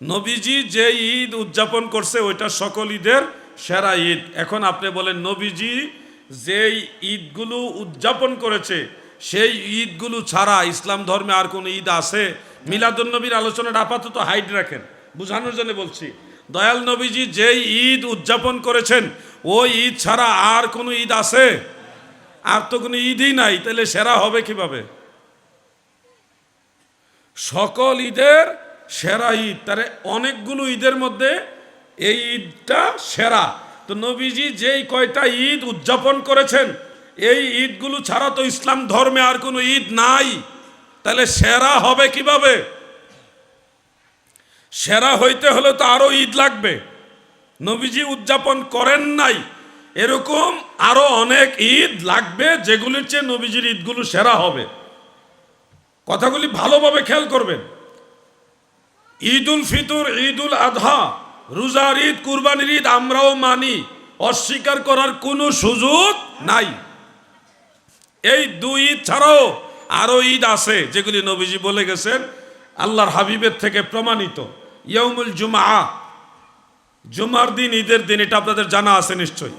নবীজি যে ঈদ উদযাপন করছে, ওইটা সকল ঈদের সেরা ঈদ। এখন আপনি বলেন, নবীজি যেই ঈদগুলো উদযাপন করেছে, সেই ঈদগুলো ছাড়া ইসলাম ধর্মে আর কোনো ঈদ আছে? মিলাদুন্নবীর আলোচনাটা আপাতত হাইড রাখেন। বুঝানোর জন্য বলছি, দয়াল নবীজি যেই ঈদ উদযাপন করেছেন, ওই ঈদ ছাড়া আর কোনো ঈদ আছে? আর তো কোনো ঈদই নাই, তাহলে সেরা হবে কীভাবে? সকল ঈদের সেরা ঈদ। তারে অনেকগুলো ঈদের মধ্যে এই ঈদটা সেরা। তো নবীজি যেই কয়টা ঈদ উদযাপন করেছেন, এই ঈদগুলো ছাড়া তো ইসলাম ধর্মে আর কোনো ঈদ নাই। তাহলে সেরা হবে কীভাবে? সেরা হইতে হলে তো আরও ঈদ লাগবে। নবীজি উদযাপন করেন নাই। এরকম আরও অনেক ঈদ লাগবে যেগুলির চেয়ে নবীজির ঈদগুলো সেরা হবে। কথাগুলি ভালোভাবে খেয়াল করবেন। ঈদ উল ফিতর ঈদ উল আধা। রোজার ঈদ, কুরবানির ঈদ, আমরাও মানি। অস্বীকার করার কোনো সুযোগ নাই। এই দুই ঈদ ছাড়াও আরও ঈদ আছে, যেগুলি নবীজি বলে গেছেন, আল্লাহর হাবিবের থেকে প্রমাণিত। ইয়মুল জুমা জুমার দিন, ঈদের দিন, এটা আপনাদের জানা আছে নিশ্চয়ই।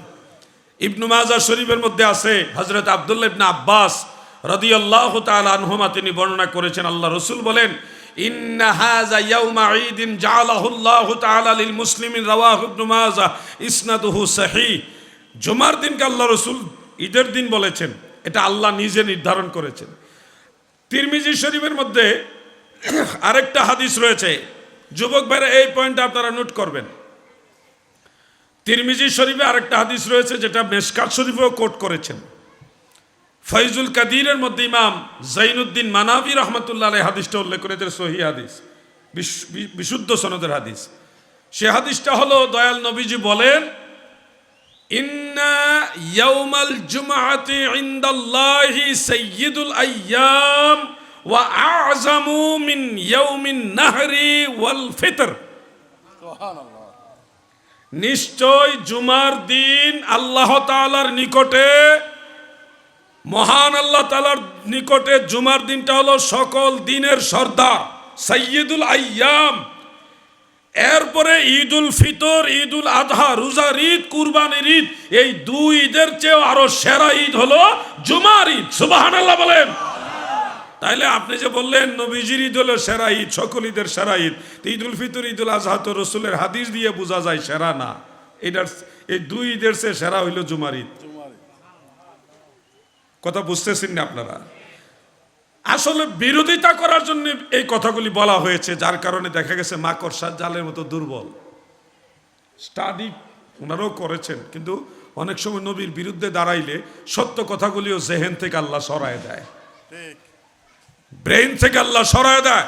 ইবনু মাজা শরীফের মধ্যে আছে হজরত আবদুল্লাহ ইবনা আব্বাস রাদিয়াল্লাহু তাআলা আনহুমা, তিনি বর্ণনা করেছেন, আল্লাহ রসুল বলেন ইন্না হাযা ইয়াউমা ঈদিন জাআলাহু আল্লাহু তাআলা লিল মুসলিমিন, রাওয়াহু ইবনু মাজা, ইসনাদুহু সহিহ। জুমার দিনকে আল্লাহ রসুল ঈদের দিন বলেছেন, এটা আল্লাহ নিজে নির্ধারণ করেছেন। তিরমিজি শরীফের মধ্যে আরেকটা হাদিস রয়েছে। যুবক ভাইরা, এই পয়েন্টটা আপনারা নোট করবেন। তিরমিজি শরীফে আরেকটা হাদিস রয়েছে, যেটা মেশকাত শরীফেও কোট করেছেন। ফৈজুল কাদিরের মধ্যে ইমাম জাইনুদ্দিন মানাবি রহমতুল্লাহ হাদিসটা উল্লেখ করেছেন, সহি হাদিস বিশুদ্ধ সনদের হাদিস। সে হাদিসটা হলো, দয়াল নবীজি বলেন, ইন্না ইয়াউমাল জুমআতি ইনদাল্লাহি সাইয়্যিদুল আইয়াম ওয়া আ'জামু মিন ইয়াউমিন ওয়াল ফিতর। নিশ্চয় জুমার দিন আল্লাহ তাআলার নিকটে মহান আল্লাহ তাআলার নিকটে জুমার দিনটা হলো সকল দিনের সর্দার, সাইয়্যিদুল আইয়াম। এরপরে ঈদ উল ফিতর ঈদ উল আধা রোজার ঈদ, কুরবানির ঈদ, এই দুই ঈদের চেয়েও আরও সেরা ঈদ হলো জুমার ঈদ। সুবাহান আল্লাহ বলেন। তাইলে আপনি যে বললেন, নবীজির ঈদ হলো সেরা ঈদ, সকল ঈদের সেরা ঈদ ঈদ উল ফিতর ঈদ উল আজহা তো রসুলের হাদিস দিয়ে বোঝা যায় সেরা না। এটার, এই দুই ঈদের চেয়ে সেরা হইল জুমার ঈদ। কথা বুঝতেছেন না আপনারা? আসলে বিরোধিতা করার জন্য এই কথাগুলি বলা হয়েছে যার কারণে দেখা গেছে মাকড়সার জালের মতো দুর্বল। স্টাডি ওনারাও করেছেন কিন্তু অনেক সময় নবীর বিরুদ্ধে দাঁড়াইলে সত্য কথাগুলিও জেহেন থেকে আল্লাহ সরায় দেয়। ব্রেন থেকে আল্লাহ সরায় দেয়।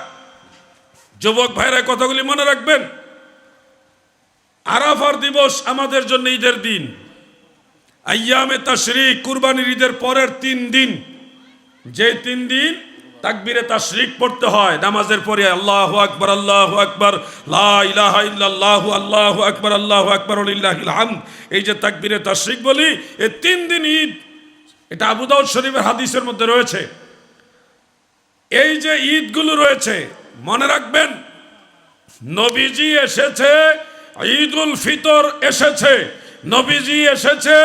যুবক ভাইরা কথাগুলি মনে রাখবেন। আরাফার দিবস আমাদের জন্য ঈদের দিন। আয়ামে তাশরিক কুরবানির ঈদের পরের তিন দিন। যে তিন দিন তাকবিরে তাশরিক পড়তে হয়। নামাজের পরে আল্লাহু আকবার, আল্লাহ আকবার, লা ইলাহা ইল্লাল্লাহু, আল্লাহু আকবার আল্লাহু আকবার লিল্লাহিল হামদ। এই যে তাকবিরে তাশরিক বলি এই তিন দিন ঈদ, এটা আবু দাউদ শরীফের হাদিসের মধ্যে রয়েছে। এই যে ঈদগুলো রয়েছে, মনে রাখবেন, নবীজি এসেছে, ঈদুল ফিতর এসেছে, নবীজি এসেছে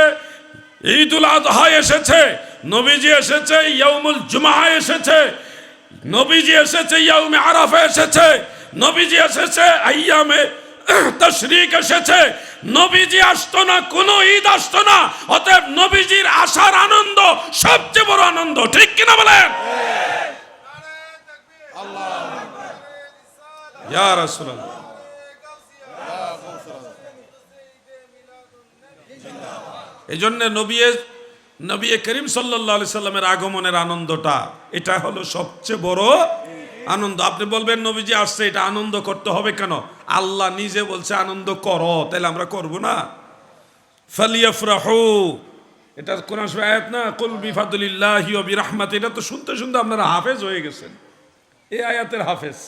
ঈদুল আজহা এসেছে নবীজি এসেছে ইয়াউমুল জুমা এসেছে নবীজি এসেছে ইয়াউমে আরাফা এসেছে নবীজি এসেছে আইয়ামে তশরিক এসেছে নবীজি আসতো না কোনো ঈদ আসতো না অতএব নবীজির আসার আনন্দ সবচেয়ে বড় আনন্দ ঠিক কিনা বলেন? ইয়া রাসূলুল্লাহ। এই জন্য নবী নবী করিম সাল্লাহ সাল্লামের আগমনের আনন্দটা, এটা হলো সবচেয়ে বড় আনন্দ। আপনি বলবেন, নবীজি আসছে, এটা আনন্দ করতে হবে কেন? আল্লাহ নিজে বলছে, আনন্দ করো তাহলে আমরা করব না। ফালিয়াফরাহু, এটা শরীফের আয়াত না? কুল বিফাদুলিল্লাহি বিরহমাতি এটা তো শুনতে শুনতে আপনারা হাফেজ হয়ে গেছেন। এই আয়াতের হাফেজ।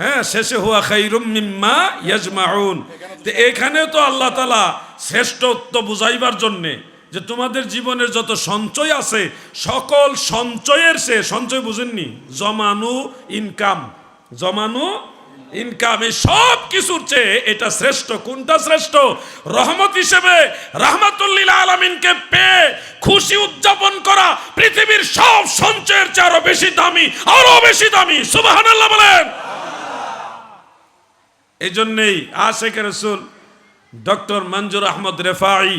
হ্যাঁ শেষে হুয়া খাইরুম মিম্মা ইয়াজমাউন। তো এখানে তো আল্লাহ তালা শ্রেষ্ঠত্ব বুঝাইবার জন্যে যে তোমাদের জীবনের যত সঞ্চয় আছে সকল সঞ্চয়ের সে সঞ্চয় বুঝেননি। জমানু ইনকাম। জমানু ইনকাম সব কিছুর চেয়ে এটা শ্রেষ্ঠ। কোনটা শ্রেষ্ঠ? রহমত হিসেবে রাহমাতুল্লিল আলমিনকে পেয়ে খুশি উদযাপন করা পৃথিবীর সব সঞ্চয়ের চেয়ে আরও বেশি দামি, আরও বেশি দামি। সুবাহান আল্লাহ বলেন। এই জন্যেই আশেখ রসুল ডক্টর মঞ্জুর আহমদ রেফাই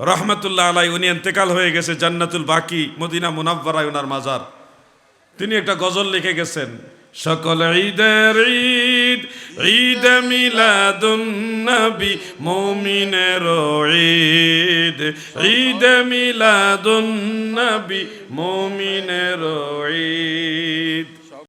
রহমতুল্লাহ আলাই উনি এন্তেকাল হয়ে গেছে জান্নাতুল বাকি, মদিনা মুনাব্বারায় ওনার মাজার। তিনি একটা গজল লিখে গেছেন সকল ঈদের ঈদ ঈদ মিলাদুন্নবী নবী মুমিনের ঈদ ঈদ মিলাদুন্নবী নবী মুমিনের ঈদ।